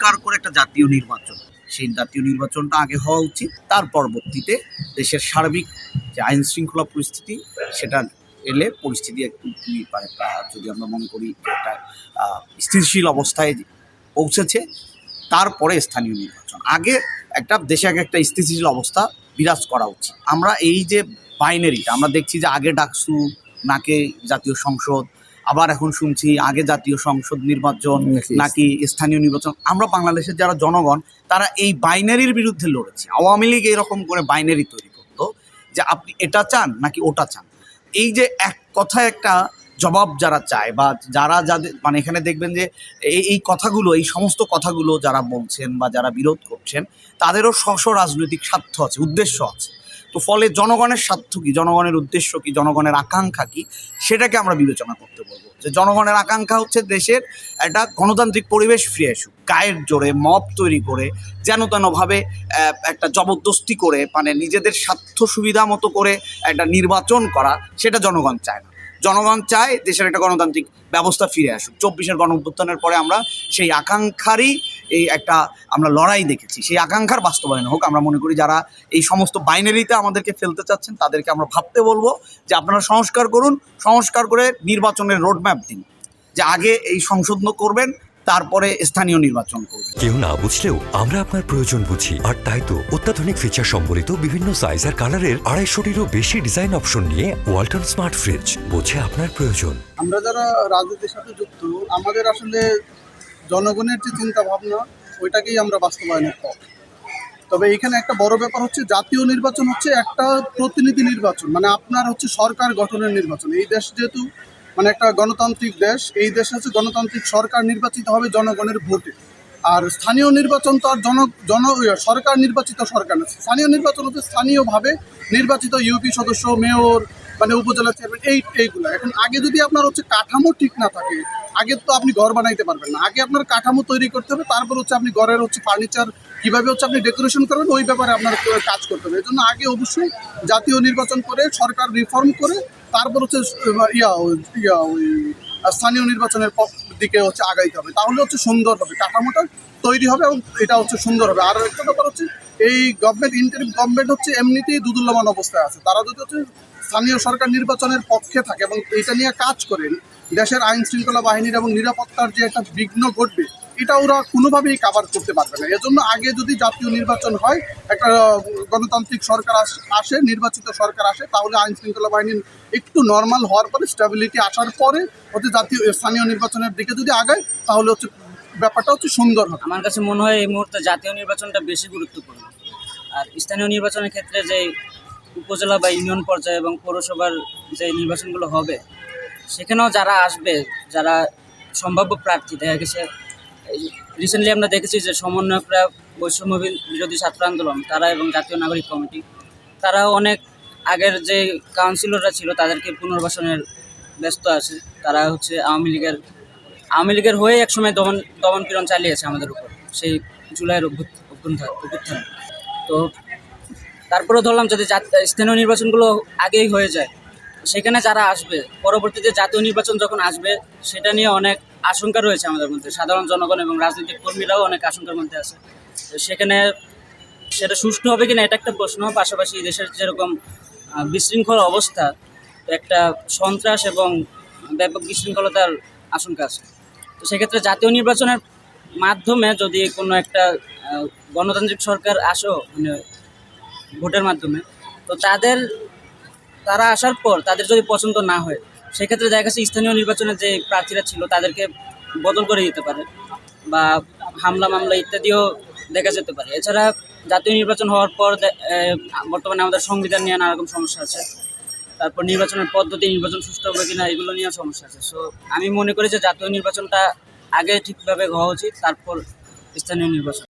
সংস্কার করে একটা জাতীয় নির্বাচন। সেই জাতীয় নির্বাচনটা আগে হওয়া উচিত, তার পরবর্তীতে দেশের সার্বিক যে আইন শৃঙ্খলা পরিস্থিতি, সেটা এলে পরিস্থিতি একটু মানে যদি আমরা মনে করি একটা স্থিতিশীল অবস্থায় পৌঁছেছে, তারপরে স্থানীয় নির্বাচন। আগে একটা, দেশে আগে একটা স্থিতিশীল অবস্থা বিরাজ করা উচিত। আমরা এই যে বাইনারিটা আমরা দেখছি যে আগে ডাকসু, নাকে জাতীয় সংসদ আবার এখন শুনছি আগে জাতীয় সংসদ নির্বাচন নাকি স্থানীয় নির্বাচন। আমরা বাংলাদেশের যারা জনগণ তারা এই বাইনারির বিরুদ্ধে লড়েছি। আওয়ামী লীগ এরকম করে বাইনারি তৈরি করতো যে আপনি এটা চান নাকি ওটা চান। এই যে এক কথা একটা জবাব যারা চায় বা যারা যাদের মানে এখানে দেখবেন যে এই এই কথাগুলো এই সমস্ত কথাগুলো যারা বলছেন বা যারা বিরোধ করছেন তাদেরও স্ব রাজনৈতিক স্বার্থ আছে উদ্দেশ্য আছে। তো ফলে জনগণের স্বার্থ কী? জনগণের উদ্দেশ্য কী? জনগণের আকাঙ্ক্ষা কী? সেটাকে আমরা বিবেচনা করতে বলব। যে জনগণের আকাঙ্ক্ষা হচ্ছে দেশের একটা গণতান্ত্রিক পরিবেশ ফিরে আসুক, গায়ের জোরে মপ তৈরি করে, যেন তেনভাবে একটা জবরদস্তি করে মানে নিজেদের স্বার্থ সুবিধা মতো করে একটা নির্বাচন করা, সেটা জনগণ চায় না। জনগণ চায় দেশের একটা গণতান্ত্রিক ব্যবস্থা ফিরে আসুক। চব্বিশের গণ অভ্যুত্থানের পরে আমরা সেই আকাঙ্ক্ষারই এই একটা আমরা লড়াই দেখেছি। সেই আকাঙ্ক্ষার বাস্তবায়ন হোক, আমরা মনে করি যারা এই সমস্ত বাইনারিতে আমাদেরকে ফেলতে চাচ্ছেন, তাদেরকে আমরা ভাবতে বলব যে আপনারা সংস্কার করুন, সংস্কার করে নির্বাচনের রোডম্যাপ দিন। যে আগে এই সংশোধন করবেন তারপরে স্থানীয় নির্বাচন করবেন কেউ না বুঝলেও আমরা আপনার প্রয়োজন বুঝি। আর তাই তো অত্যাধুনিক ফিচার সম্বলিত বিভিন্ন সাইজ আর কালারের আড়াইশোটিরও বেশি ডিজাইন অপশন নিয়ে ওয়ালটন স্মার্ট ফ্রিজ বোঝে আপনার প্রয়োজন। আমরা যারা রাজনীতির সাথে যুক্ত আমাদের আসলে জনগণের যে চিন্তা ভাবনা ওইটাকেই আমরা বাস্তবায়নের পথ। তবে এখানে একটা বড় ব্যাপার হচ্ছে জাতীয় নির্বাচন হচ্ছে একটা প্রতিনিধি নির্বাচন। মানে আপনার হচ্ছে সরকার গঠনের নির্বাচন। এই দেশ যেহেতু মানে একটা গণতান্ত্রিক দেশ, এই দেশ হচ্ছে গণতান্ত্রিক সরকার নির্বাচিত হবে জনগণের ভোটে। আর স্থানীয় নির্বাচন তো আর জন জন সরকার নির্বাচিত সরকার না। স্থানীয় নির্বাচন হচ্ছে স্থানীয়ভাবে নির্বাচিত ইউপি সদস্য, মেয়র মানে উপজেলা চেয়ারম্যান এই, এইগুলো। এখন আগে যদি আপনার হচ্ছে কাঠামো ঠিক না থাকে, আগে তো আপনি ঘর বানাইতে পারবেন না। আগে আপনার কাঠামো তৈরি করতে হবে, তারপর হচ্ছে আপনি ঘরের হচ্ছে ফার্নিচার কীভাবে হচ্ছে আপনি ডেকোরেশন করবেন, ওই ব্যাপারে আপনার কাজ করতে হবে। এই জন্য আগে অবশ্যই জাতীয় নির্বাচন করে, সরকার রিফর্ম করে তারপর হচ্ছে ইয়া ইয়া, ওই স্থানীয় নির্বাচনের দিকে হচ্ছে আগাইতে হবে। তাহলে হচ্ছে সুন্দর হবে, কাঠামোটা তৈরি হবে এবং এটা হচ্ছে সুন্দর হবে। আর একটা ব্যাপার হচ্ছে, এই গভর্নমেন্ট ইন্টারিম গভর্নমেন্ট হচ্ছে এমনিতেই দুদুল্যমান অবস্থায় আছে। তারা যদি হচ্ছে স্থানীয় সরকার নির্বাচনের পক্ষে থাকে এবং এটা নিয়ে কাজ করেন, দেশের আইন শৃঙ্খলা বাহিনীর এবং নিরাপত্তার যে একটা বিঘ্ন ঘটবে এটা ওরা কোনোভাবেই কাভার করতে পারবে না। এজন্য আগে যদি জাতীয় নির্বাচন হয়, একটা গণতান্ত্রিক সরকার আস- নির্বাচিত সরকার আসে, তাহলে আইন শৃঙ্খলা বাহিনীর একটু নর্মাল হওয়ার পরে স্টেবিলিটি আসার পরে হচ্ছে জাতীয় স্থানীয় নির্বাচনের দিকে যদি আগায়, তাহলে হচ্ছে ব্যাপারটা হচ্ছে সুন্দর হবে। আমার কাছে মনে হয় এই মুহূর্তে জাতীয় নির্বাচনটা বেশি গুরুত্বপূর্ণ। আর স্থানীয় নির্বাচনের ক্ষেত্রে যে উপজেলা বা ইউনিয়ন পর্যায়ে এবং পৌরসভার যে নির্বাচনগুলো হবে, সেখানেও যারা আসবে, যারা সম্ভাব্য প্রার্থী, দেখা গেছে রিসেন্টলি আমরা দেখেছি যে সমন্বয়করা বৈষম্য বিরোধী ছাত্র আন্দোলন, তারা এবং জাতীয় নাগরিক কমিটি তারা অনেক আগের যে কাউন্সিলররা ছিল তাদেরকে পুনর্বাসনের ব্যস্ত আছে। তারা হচ্ছে আওয়ামী লীগের আওয়ামী লীগের হয়ে একসময় দমন দমন পীড়ন চালিয়েছে আমাদের উপর, সেই জুলাইয়ের অভ্যুত- অভ্যুত্থান অভ্যুত্থান। তো তারপরে ধরলাম যদি স্থানীয় নির্বাচনগুলো আগেই হয়ে যায়, সেখানে যারা আসবে, পরবর্তীতে জাতীয় নির্বাচন যখন আসবে, সেটা নিয়ে অনেক আশঙ্কা রয়েছে আমাদের মধ্যে। সাধারণ জনগণ এবং রাজনৈতিক কর্মীরাও অনেক আশঙ্কার মধ্যে আছে। সেখানে সেটা সুষ্ঠু হবে কিনা এটা একটা প্রশ্ন। পাশাপাশি দেশের যেরকম বিশৃঙ্খল অবস্থা একটা সন্ত্রাস এবং ব্যাপক বিশৃঙ্খলতার আশঙ্কা আছে। তো সেক্ষেত্রে জাতীয় নির্বাচনের মাধ্যমে যদি কোনো একটা গণতান্ত্রিক সরকার আসো মানে ভোটের মাধ্যমে, তো তাদের, তারা আসার পর তাদের যদি পছন্দ না হয় সেক্ষেত্রে দেখা গেছে স্থানীয় নির্বাচনে যে প্রার্থীরা ছিল তাদেরকে বদল করে দিতে পারে বা হামলা, মামলা ইত্যাদিও দেখা যেতে পারে। এছাড়া জাতীয় নির্বাচন হওয়ার পর বর্তমানে আমাদের সংবিধান নিয়ে নানা রকম সমস্যা আছে। তারপর নির্বাচনের পদ্ধতি, নির্বাচন সুষ্ঠু হবে কিনা এগুলো নিয়ে সমস্যা আছে। সো আমি মনে করি যে জাতীয় নির্বাচনটা আগে ঠিকভাবে হওয়া উচিত, তারপর স্থানীয় নির্বাচন।